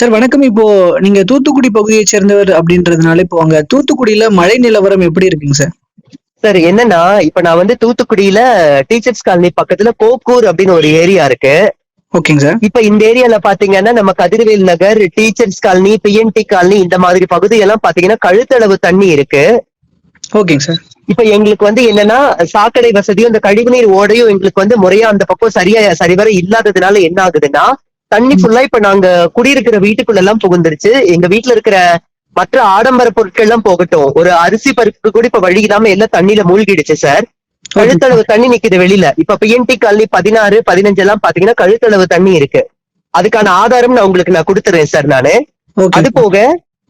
Sir வணக்கம். இப்போ நீங்க தூத்துக்குடி பகுதியைச் சேர்ந்தவர் அப்படின்றதுனால, இப்போ அங்க தூத்துக்குடியில மழை நிலவரம் எப்படி இருக்குங்க சார்? சார் என்னன்னா, இப்ப நான் வந்து தூத்துக்குடியில டீச்சர்ஸ் காலனி பக்கத்துல கோக்கூர் அப்படின்னு ஒரு ஏரியா இருக்கு. ஓகேங்க சார். இப்ப இந்த ஏரியால பாத்தீங்கன்னா, நம்ம Kathirvel Nagar, teachers colony, BNT colony இந்த மாதிரி பகுதியெல்லாம் பாத்தீங்கன்னா கழுத்தளவு தண்ணி இருக்கு. ஓகேங்க சார். இப்ப எங்களுக்கு வந்து என்னன்னா, சாக்கடை வசதியும், இந்த கழிவுநீர் ஓடையும் எங்களுக்கு வந்து முறையா அந்த பக்கம் சரியா சரிவர இல்லாததுனால என்ன ஆகுதுன்னா, தண்ணி. ஃபுல்லா இப்ப நாங்க குடியிருக்கிற வீட்டுக்குள்ள எல்லாம் புகுந்துருச்சு. எங்க வீட்ல இருக்கிற மற்ற ஆடம்பர பொருட்கள் எல்லாம் போகட்டும். ஒரு அரிசி பருப்புக்கு கூட இப்ப வழி இல்லாம எல்லாம் தண்ணியில மூழ்கிடுச்சு சார். கழுத்தளவு தண்ணி நிக்குது வெளியில. இப்ப பிஎன்டி காலனி 16, 15 எல்லாம் பாத்தீங்கன்னா கழுத்தளவு தண்ணி இருக்கு. அதுக்கான ஆதாரம் நான் உங்களுக்கு நான் குடுத்துறேன் சார் நானு. அது போக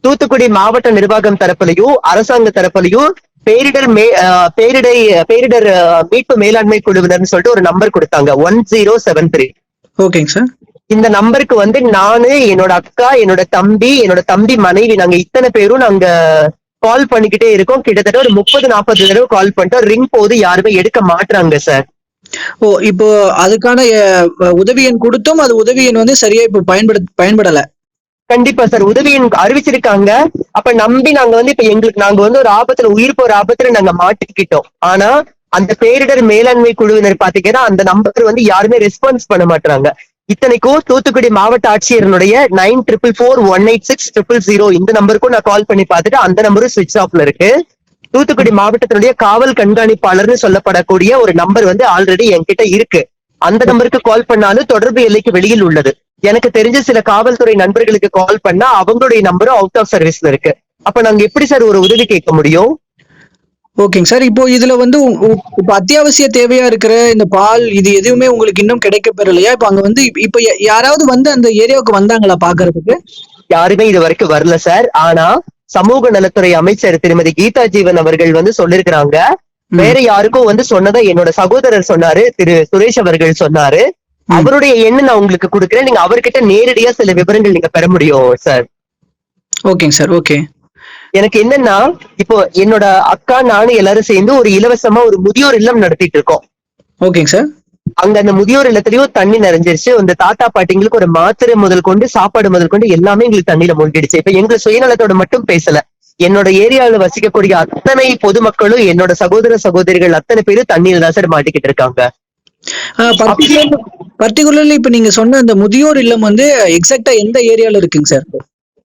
தூத்துக்குடி மாவட்ட நிர்வாகம் தரப்புலயும், அரசாங்க தரப்புலயும் பேரிடர் மே பேரிடை பேரிடர் மீட்பு மேலாண்மை குழுவினர்னு சொல்லிட்டு ஒரு நம்பர் குடுத்தாங்க. 1073. ஓகேங்க சார். இந்த நம்பருக்கு வந்து நானு, என்னோட அக்கா, என்னோட தம்பி, என்னோட தம்பி மனைவி நாங்க இத்தன பேரும் நாங்க கால் பண்ணிக்கிட்டே இருக்கோம். கிட்டத்தட்ட ஒரு 30, 40 தடவ கால் பண்ணிட்டோம். ரிங் போகுது யாருமே எடுக்க மாட்றாங்க சார். ஓ! இப்போ அதுக்கான எ வ உதவி எண் குடுத்தும், அது உதவி எண் வந்து சரியா இப்போ பயன்படுத் பயன்படல. கண்டிப்பா சார். உதவி எண் அறிவிச்சிருக்காங்க. அப்ப நம்பி நாங்க வந்து இப்ப எங்களுக்கு நாங்க வந்து ஒரு ஆபத்துல உயிர் போற ஆபத்துல நாங்க மாட்டிக்கிட்டோம். ஆனா, அந்த பேரிடர் மேலாண்மை குழுவினர் பாத்தீங்கன்னா, அந்த நம்பர் வந்து யாருமே ரெஸ்பான்ஸ் பண்ண மாட்றாங்க. இத்தனைக்கும் தூத்துக்குடி மாவட்ட ஆட்சியரினுடைய 94418600 இந்த நம்பருக்கும் நான் கால் பண்ணி பாத்துட்டு அந்த நம்பரும் சுவிட்ச் ஆஃப்ல இருக்கு. தூத்துக்குடி மாவட்டத்தினுடைய காவல் கண்காணிப்பாளர்னு சொல்லப்படக்கூடிய ஒரு நம்பர் வந்து ஆல்ரெடி என்கிட்ட இருக்கு. அந்த நம்பருக்கு கால் பண்ணாலும் தொடர்பு எல்லைக்கு வெளியில் உள்ளது. எனக்கு தெரிஞ்ச சில காவல்துறை நண்பர்களுக்கு கால் பண்ணா அவங்களுடைய நம்பரும் அவுட் ஆஃப் சர்வீஸ்ல இருக்கு. அப்ப நாங்க எப்படி சார் ஒரு உதவி கேட்க முடியும்? ஓகேங்க சார். இப்போ இதுல வந்து இப்ப அத்தியாவசிய தேவையா இருக்கிற இந்த பால் இது எதுவுமே உங்களுக்கு இன்னும் கிடைக்கப் பெறலையா? இப்ப அங்க வந்து இப்ப யாராவது வந்து அந்த ஏரியாவுக்கு வந்தாங்களா பாக்குறதுக்கு? யாருமே இதுவரைக்கும் வரல சார். ஆனா, சமூக நலத்துறை அமைச்சர் திருமதி கீதா ஜீவன் அவர்கள் வந்து சொல்லிருக்கிறாங்க. வேற யாருக்கும் வந்து சொன்னதா என்னோட சகோதரர் சொன்னாரு. திரு சுரேஷ் அவர்கள் சொன்னாரு. அவருடைய எண்ண நான் உங்களுக்கு குடுக்குறேன். நீங்க அவர்கிட்ட நேரடியா சில விவரங்கள் நீங்க பெற முடியும் சார். ஓகேங்க சார். ஓகே. எனக்கு என்னன்னா, இப்போ என்னோட அக்கா, நானு எல்லாரும் சேர்ந்து ஒரு இலவசமா ஒரு முதியோர் இல்லம் நடத்திட்டு இருக்கோம். ஓகேங்க சார். அங்க அந்த முதியோர் இல்லத்திலயும் தண்ணி நிறைஞ்சிருச்சு. அந்த தாத்தா பாட்டிங்களுக்கு ஒரு மாத்திரை முதல் கொண்டு, சாப்பாடு முதல் கொண்டு எல்லாமே எங்களுக்கு தண்ணியில மூழ்கிடுச்சு. இப்ப எங்க சுயநலத்தோட மட்டும் பேசல. என்னோட ஏரியாவுல வசிக்கக்கூடிய அத்தனை பொதுமக்களும், என்னோட சகோதர, சகோதரிகள் அத்தனை பேரும் தண்ணீல தான் சார் மாட்டிக்கிட்டு இருக்காங்க. பர்ட்டிகுலர்லி இப்ப நீங்க சொன்ன அந்த முதியோர் இல்லம் வந்து எக்ஸாக்ட்டா எந்த ஏரியால இருக்குங்க சார்?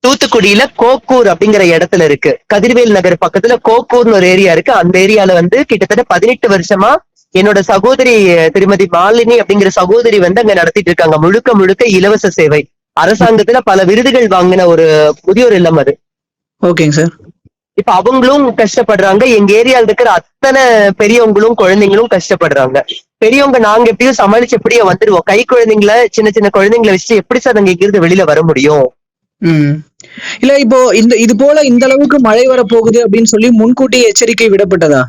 தூத்துக்குடியில கோக்கூர் அப்படிங்கிற இடத்துல இருக்கு. கதிர்வேல் நகர் பக்கத்துல கோக்கூர்னு ஒரு ஏரியா இருக்கு. அந்த ஏரியால வந்து கிட்டத்தட்ட 18 வருஷமா என்னோட சகோதரி திருமதி மாலினி அப்படிங்கிற சகோதரி வந்து அங்க நடத்திட்டு இருக்காங்க. முழுக்க முழுக்க இலவச சேவை. அரசாங்கத்துல பல விருதுகள் வாங்கின ஒரு முதியோர் இல்லம் அது. ஓகேங்க சார். இப்ப அவங்களும் கஷ்டப்படுறாங்க. எங்க ஏரியால இருக்கிற அத்தனை பெரியவங்களும், குழந்தைங்களும் கஷ்டப்படுறாங்க. பெரியவங்க நாங்க எப்படியும் சமாளிச்சு எப்படியோ வந்துருவோம். கை குழந்தைங்கள, சின்ன சின்ன குழந்தைங்கள வச்சுட்டு எப்படி சார் நாங்க இங்கிருந்து வெளியில வர முடியும்? இல்ல இப்போ இந்த இது போல இந்த அளவுக்கு மழை வரப்போகுது அப்படின்னு சொல்லி முன்கூட்டி எச்சரிக்கை விடப்பட்டதா?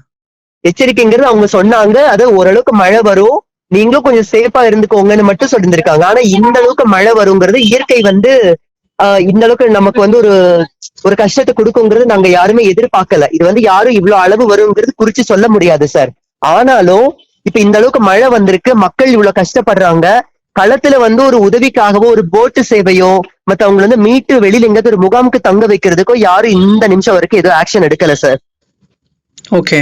எச்சரிக்கைங்கிறது அவங்க சொன்னாங்க. அது ஓரளவுக்கு மழை வரும். நீங்களும் கொஞ்சம் சேஃபா இருந்துக்கோங்கன்னு மட்டும் சொல்லியிருந்திருக்காங்க. ஆனா இந்த அளவுக்கு மழை வருங்கிறது இயற்கை வந்து ஆஹ் இந்த அளவுக்கு நமக்கு வந்து ஒரு ஒரு கஷ்டத்தை கொடுக்குங்கிறது நாங்க யாருமே எதிர்பார்க்கல. இது வந்து யாரும் இவ்வளவு அளவு வருங்கிறது குறிச்சு சொல்ல முடியாது சார். ஆனாலும் இப்ப இந்த அளவுக்கு மழை வந்திருக்கு. மக்கள் இவ்வளவு கஷ்டப்படுறாங்க. களத்துல வந்து ஒரு உதவிக்காகவோ, ஒரு போட்டு சேவையோ, மத்தவங்கள வந்து மீட்டு வெளியில எங்கேயாவது ஒரு முகாமுக்கு தங்க வைக்கிறதுக்கோ யாரும் இந்த நிமிஷம் வரைக்கும் எதுவும் ஆக்ஷன் எடுக்கல சார். ஓகே.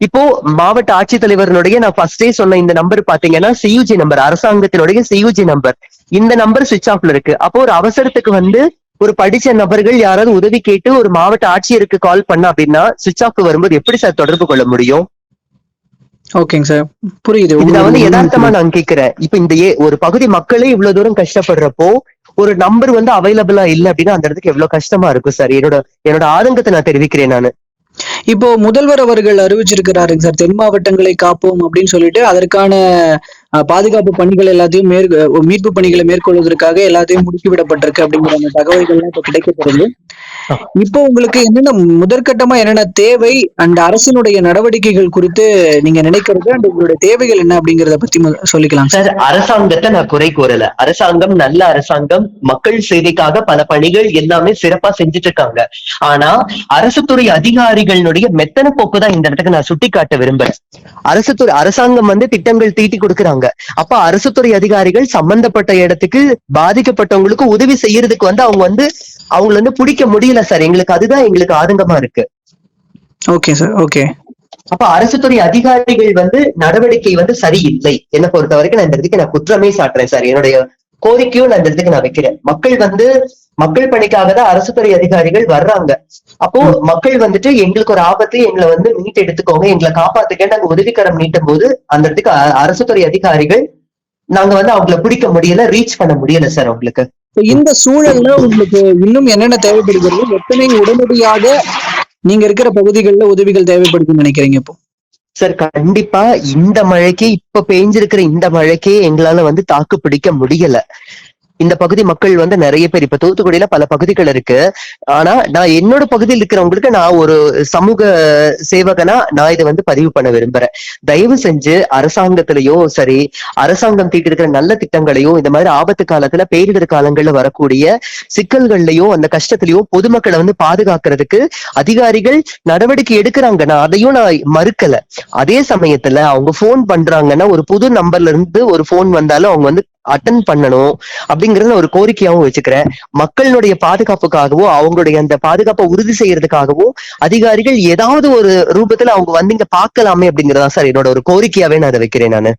இப்போ மாவட்ட ஆட்சித்தலைவரினுடைய நான் ஃபர்ஸ்டே சொன்ன இந்த நம்பர் பாத்தீங்கன்னா, சியுஜி நம்பர். அரசாங்கத்தினுடைய சியுஜி நம்பர். இந்த நம்பர் ஸ்விட்ச் ஆஃப்ல இருக்கு. அப்போ ஒரு அவசரத்துக்கு வந்து ஒரு படிச்ச நபர்கள் யாராவது உதவி கேட்டு ஒரு மாவட்ட ஆட்சியருக்கு கால் பண்ணா அப்படின்னா, ஸ்விட்ச் ஆஃப் வரும்போது எப்படி சார் தொடர்பு கொள்ள முடியும்? ஓகேங்க சார். புரியுது. இது வந்து எதார்த்தமா நான் கேட்கிறேன். இப்ப இந்த ஏ ஒரு பகுதி மக்களே இவ்ளோ தூரம் கஷ்டப்படுறப்போ, ஒரு நம்பர் வந்து அவைலபிளா இல்ல அப்படின்னா அந்த இடத்துக்கு எவ்வளவு கஷ்டமா இருக்கும் சார். என்னோட என்னோட ஆதங்கத்தை நான் தெரிவிக்கிறேன் நானு. இப்போ முதல்வர் அவர்கள் அறிவிச்சிருக்கிறாருங்க சார். தென் மாவட்டங்களை காப்போம் அப்படின்னு சொல்லிட்டு அதற்கான பாதுகாப்பு பணிகள் எல்லாத்தையும் மேற் மீட்பு பணிகளை மேற்கொள்வதற்காக எல்லாத்தையும் முடுக்கி விடப்பட்டிருக்கு அப்படிங்கிற அந்த தகவல்கள்லாம் இப்ப கிடைக்கப்பெறுது. இப்போ உங்களுக்கு என்னென்ன முதற்கட்டமா என்னென்ன தேவை அண்ட் அரசினுடைய நடவடிக்கைகள் குறித்து நீங்க நினைக்கிறது அண்ட் உங்களுடைய தேவைகள் என்ன அப்படிங்கறத பத்தி சொல்லிக்கலாம் சார். சார் அரசாங்கத்தை நான் குறை கூறல. அரசாங்கம் நல்ல அரசாங்கம் மக்கள் சேவைக்காக பல பணிகள் எல்லாமே சிறப்பா செஞ்சுட்டு இருக்காங்க ஆனா அரசு துறை அதிகாரிகளுடைய மெத்தன போக்கு தான் இந்த இடத்துக்கு நான் சுட்டி காட்ட விரும்புறேன். அரசு துறை அரசாங்கம் வந்து திட்டங்கள் தீட்டி கொடுக்கறாங்க. அப்ப அரசு துறை அதிகாரிகள் சம்பந்தப்பட்ட இடத்துக்கு பாதிக்கப்பட்டவங்களுக்கு உதவி செய்யறதுக்கு வந்து அவங்க வந்து அவங்கள வந்து பிடிக்க முடியல சார். எங்களுக்கு அதுதான் எங்களுக்கு ஆதங்கமா இருக்கு. Okay sir okay. அப்ப அரசு துறை அதிகாரிகள் வந்து நடவடிக்கை வந்து சரியில்லை. என்ன பொறுத்த வரைக்கும் நான் இந்த இடத்துக்கு நான் குற்றமே சாட்டுறேன் சார். என்னுடைய கோரிக்கையும் நான் இந்த இடத்துக்கு நான் வைக்கிறேன். மக்கள் வந்து மக்கள் பணிக்காக தான் அரசு துறை அதிகாரிகள் வர்றாங்க. அப்போ மக்கள் வந்துட்டு எங்களுக்கு ஒரு ஆபத்து எங்களை வந்து மீட்டு எடுத்துக்கோங்க எங்களை காப்பாத்துக்க நாங்க உதவிக்கரம் நீட்டும் போது அந்த இடத்துக்கு அரசு துறை அதிகாரிகள் நாங்க வந்து அவங்கள பிடிக்க முடியல ரீச் பண்ண முடியல சார் அவங்களுக்கு. இந்த சூழல்ல உங்களுக்கு இன்னும் என்னென்ன தேவைப்படுகிறது? எத்தனை உடனடியாக நீங்க இருக்கிற பகுதிகளில் உதவிகள் தேவைப்படுதுன்னு நினைக்கிறீங்க இப்போ? சார் கண்டிப்பா இந்த மழைக்கு இப்ப பெய்ஞ்சிருக்கிற இந்த மழைக்கே எங்களால வந்து தாக்கு பிடிக்க முடியல. இந்த பகுதி மக்கள் வந்து நிறைய பேர் இப்ப தூத்துக்குடியில பல பகுதிகள் இருக்கு. ஆனா நான் என்னோட பகுதியில் இருக்கிறவங்களுக்கு நான் ஒரு சமூக சேவகனா நான் இதை வந்து பதிவு பண்ண விரும்புறேன். தயவு செஞ்சு அரசாங்கத்திலயோ சரி அரசாங்கம் தீட்டிருக்கிற நல்ல திட்டங்களையோ இந்த மாதிரி ஆபத்து காலத்துல பேரிடர் காலங்கள்ல வரக்கூடிய சிக்கல்கள்லயோ அந்த கஷ்டத்திலயோ பொதுமக்களை வந்து பாதுகாக்கிறதுக்கு அதிகாரிகள் நடவடிக்கை எடுக்கிறாங்கன்னா அதையும் நான் மறுக்கல. அதே சமயத்துல அவங்க போன் பண்றாங்கன்னா ஒரு புது நம்பர்ல இருந்து ஒரு போன் வந்தாலும் அவங்க வந்து அட்டன் பண்ணணும் அப்படிங்கறத ஒரு கோரிக்கையாவும் வச்சுக்கிறேன். மக்களுடைய பாதுகாப்புக்காகவும் அவங்களுடைய அந்த பாதுகாப்பை உறுதி செய்யறதுக்காகவும் அதிகாரிகள் ஏதாவது ஒரு ரூபத்துல அவங்க வந்து இங்க பாக்கலாமே அப்படிங்கறதா சார் என்னோட ஒரு கோரிக்கையாவே நான் அதை வைக்கிறேன் நானு.